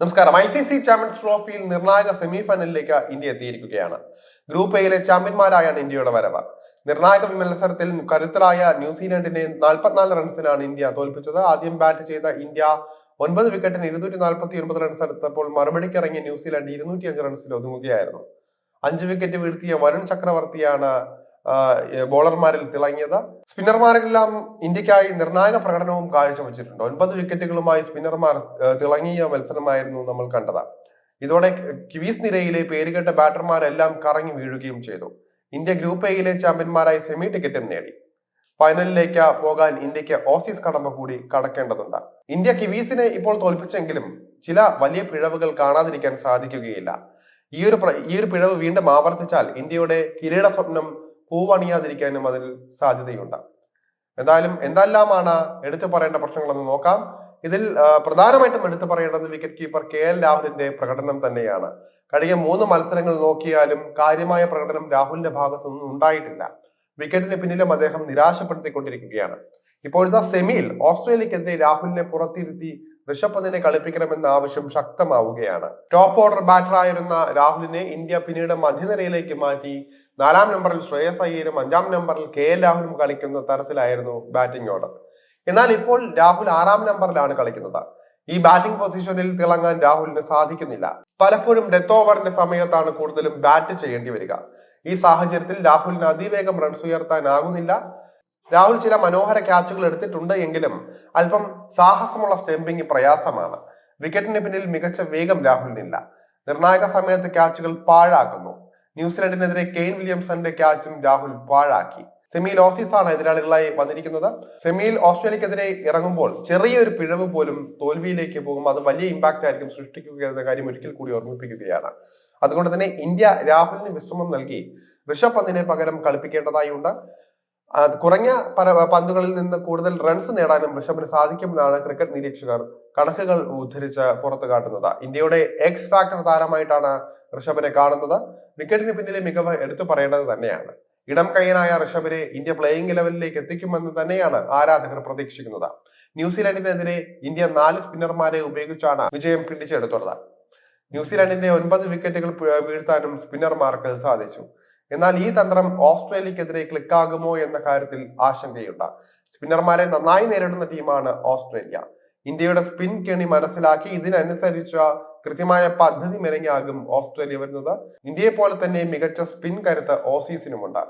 നമസ്കാരം. I C C champions ട്രോഫിയിൽ നിർണായക സെമി ഫൈനലിലേക്ക് ഇന്ത്യ എത്തിയിരിക്കുകയാണ്. ഗ്രൂപ്പ് എയിലെ ചാമ്പ്യന്മാരായാണ് ഇന്ത്യയുടെ വരവ്. നിർണായക മത്സരത്തിൽ കരുത്തരായ ന്യൂസിലാൻഡിനെ നാൽപ്പത്തിനാല് റൺസിനാണ് ഇന്ത്യ തോൽപ്പിച്ചത്. ആദ്യം ബാറ്റ് ചെയ്ത ഇന്ത്യ ഒൻപത് വിക്കറ്റിന് ഇരുന്നൂറ്റി നാൽപ്പത്തി ഒൻപത് റൺസ് എടുത്തപ്പോൾ മറുപടിക്ക് ഇറങ്ങിയ ന്യൂസിലാൻഡ് ഇരുന്നൂറ്റി അഞ്ച് റൺസിൽ ഒതുങ്ങുകയായിരുന്നു. അഞ്ച് വിക്കറ്റ് വീഴ്ത്തിയ വരുൺ ചക്രവർത്തിയാണ് ബോളർമാരിൽ തിളങ്ങിയത്. സ്പിന്നർമാരെല്ലാം ഇന്ത്യക്കായി നിർണായക പ്രകടനവും കാഴ്ചവെച്ചിട്ടുണ്ട്. ഒൻപത് വിക്കറ്റുകളുമായി സ്പിന്നർമാർ തിളങ്ങിയ മത്സരമായിരുന്നു നമ്മൾ കണ്ടത്. ഇതോടെ ക്വീസ് നിരയിലെ പേരുകെട്ട ബാറ്റർമാരെല്ലാം കറങ്ങി വീഴുകയും ചെയ്തു. ഇന്ത്യ ഗ്രൂപ്പ് എയിലെ ചാമ്പ്യന്മാരായി സെമി ടിക്കറ്റും നേടി. ഫൈനലിലേക്ക് പോകാൻ ഇന്ത്യയ്ക്ക് ഓസീസ് കടമ്പ കൂടി കടക്കേണ്ടതുണ്ട്. ഇന്ത്യ കിവീസിനെ ഇപ്പോൾ തോൽപ്പിച്ചെങ്കിലും ചില വലിയ പിഴവുകൾ കാണാതിരിക്കാൻ സാധിക്കുകയില്ല. ഈ ഒരു ഈ ഒരു പിഴവ് വീണ്ടും ആവർത്തിച്ചാൽ ഇന്ത്യയുടെ കിരീട സ്വപ്നം പൂവണിയാതിരിക്കാനും അതിൽ സാധ്യതയുണ്ട്. എന്തായാലും എന്തെല്ലാമാണ് എടുത്തു പറയേണ്ട പ്രശ്നങ്ങളെന്ന് നോക്കാം. ഇതിൽ പ്രധാനമായിട്ടും എടുത്തു പറയേണ്ടത് വിക്കറ്റ് കീപ്പർ കെ എൽ രാഹുലിന്റെ പ്രകടനം തന്നെയാണ്. കഴിഞ്ഞ മൂന്ന് മത്സരങ്ങൾ നോക്കിയാലും കാര്യമായ പ്രകടനം രാഹുലിന്റെ ഭാഗത്തു നിന്നും ഉണ്ടായിട്ടില്ല. വിക്കറ്റിന് പിന്നിലും അദ്ദേഹം നിരാശപ്പെടുത്തിക്കൊണ്ടിരിക്കുകയാണ്. ഇപ്പോഴത്തെ സെമിയിൽ ഓസ്ട്രേലിയക്കെതിരെ രാഹുലിനെ പുറത്തിരുത്തി ഋഷഭ് പന്തിനെ കളിപ്പിക്കണമെന്ന ആവശ്യം ശക്തമാവുകയാണ്. ടോപ്പ് ഓർഡർ ബാറ്ററായിരുന്ന രാഹുലിനെ ഇന്ത്യ പിന്നീട് മധ്യനിരയിലേക്ക് മാറ്റി. നാലാം നമ്പറിൽ ശ്രേയസ് അയ്യരും അഞ്ചാം നമ്പറിൽ കെ എൽ രാഹുലും കളിക്കുന്ന തരത്തിലായിരുന്നു ബാറ്റിംഗ് ഓർഡർ എന്നാൽ ഇപ്പോൾ രാഹുൽ ആറാം നമ്പറിലാണ് കളിക്കുന്നത്. ഈ ബാറ്റിംഗ് പൊസിഷനിൽ തിളങ്ങാൻ രാഹുലിന് സാധിക്കുന്നില്ല. പലപ്പോഴും ഡെത്ത് ഓവറിന്റെ സമയത്താണ് കൂടുതലും ബാറ്റ് ചെയ്യേണ്ടി വരിക. ഈ സാഹചര്യത്തിൽ രാഹുലിന് അതിവേഗം റൺസ് ഉയർത്താനാകുന്നില്ല. രാഹുൽ ചില മനോഹര ക്യാച്ചുകൾ എടുത്തിട്ടുണ്ട് എങ്കിലും അല്പം സാഹസമുള്ള സ്റ്റെമ്പിംഗ് പ്രയാസമാണ്. വിക്കറ്റിന് പിന്നിൽ മികച്ച വേഗം രാഹുലിനില്ല. നിർണായക സമയത്ത് ക്യാച്ചുകൾ പാഴാക്കുന്നു. ന്യൂസിലൻഡിനെതിരെ കെയ്ൻ വില്യംസന്റെ ക്യാച്ചും രാഹുൽ പാഴാക്കി. സെമിയിൽ ഓഫീസാണ് എതിരാളികളായി വന്നിരിക്കുന്നത്. സെമിയിൽ ഓസ്ട്രേലിയക്കെതിരെ ഇറങ്ങുമ്പോൾ ചെറിയൊരു പിഴവ് പോലും തോൽവിയിലേക്ക് പോകും. അത് വലിയ ഇമ്പാക്റ്റ് ആയിരിക്കും സൃഷ്ടിക്കുക എന്ന കാര്യം ഒരിക്കൽ കൂടി ഓർമ്മിപ്പിക്കുകയാണ്. അതുകൊണ്ട് തന്നെ ഇന്ത്യ രാഹുലിന് വിശ്രമം നൽകി. ഋഷഭ് പന്തിനെ പകരം കളിപ്പിക്കേണ്ടതായുണ്ട്. ആ, കുറഞ്ഞ പന്തുകളിൽ നിന്ന് കൂടുതൽ റൺസ് നേടാനും ഋഷഭിന് സാധിക്കുമെന്നാണ് ക്രിക്കറ്റ് നിരീക്ഷകർ കണക്കുകൾ ഉദ്ധരിച്ച് പുറത്തു കാട്ടുന്നത്. ഇന്ത്യയുടെ എക്സ് ഫാക്ടർ താരമായിട്ടാണ് ഋഷഭിനെ കാണുന്നത്. വിക്കറ്റിന് പിന്നിലെ മികവ് എടുത്തു പറയേണ്ടത് തന്നെയാണ്. ഇടം കൈയനായ ഋഷഭിനെ ഇന്ത്യ പ്ലേയിങ് ലെവലിലേക്ക് എത്തിക്കുമെന്ന് തന്നെയാണ് ആരാധകർ പ്രതീക്ഷിക്കുന്നത്. ന്യൂസിലാൻഡിനെതിരെ ഇന്ത്യ നാല് സ്പിന്നർമാരെ ഉപയോഗിച്ചാണ് വിജയം പിടിച്ചെടുത്തുള്ളത് ന്യൂസിലാൻഡിന്റെ ഒൻപത് വിക്കറ്റുകൾ വീഴ്ത്താനും സ്പിന്നർമാർക്ക് സാധിച്ചു. എന്നാൽ ഈ തന്ത്രം ഓസ്ട്രേലിയക്കെതിരെ ക്ലിക്കാകുമോ എന്ന കാര്യത്തിൽ ആശങ്കയുണ്ട്. സ്പിന്നർമാരെ നന്നായി നേരിടുന്ന ടീമാണ് ഓസ്ട്രേലിയ. ഇന്ത്യയുടെ സ്പിൻ കെണി മനസ്സിലാക്കി ഇതിനനുസരിച്ച കൃത്യമായ പദ്ധതി മെനങ്ങിയാകും ഓസ്ട്രേലിയ വരുന്നത്. ഇന്ത്യയെ പോലെ തന്നെ മികച്ച സ്പിൻ കരുത്ത് ഓസീസിനുമുണ്ട്.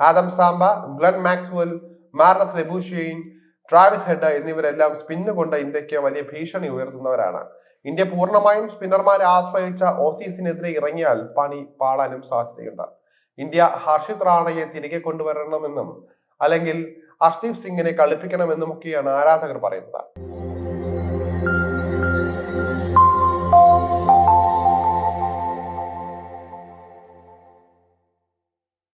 Adam Zampa Glenn Maxwell Marnus Labuschagne Travis Head എന്നിവരെല്ലാം spin കൊണ്ട് ഇന്ത്യയ്ക്ക് വലിയ ഭീഷണി ഉയർത്തുന്നവരാണ്. ഇന്ത്യ പൂർണമായും സ്പിന്നർമാരെ ആശ്രയിച്ച ഓസീസിനെതിരെ ഇറങ്ങിയാൽ പണി പാളാനും സാധ്യതയുണ്ട്. ഇന്ത്യ ഹർഷിത് റാണയെ തിരികെ കൊണ്ടുവരണമെന്നും അല്ലെങ്കിൽ ഹർദീപ് സിംഗിനെ കളിപ്പിക്കണമെന്നും ഒക്കെയാണ് ആരാധകർ പറയുന്നത്.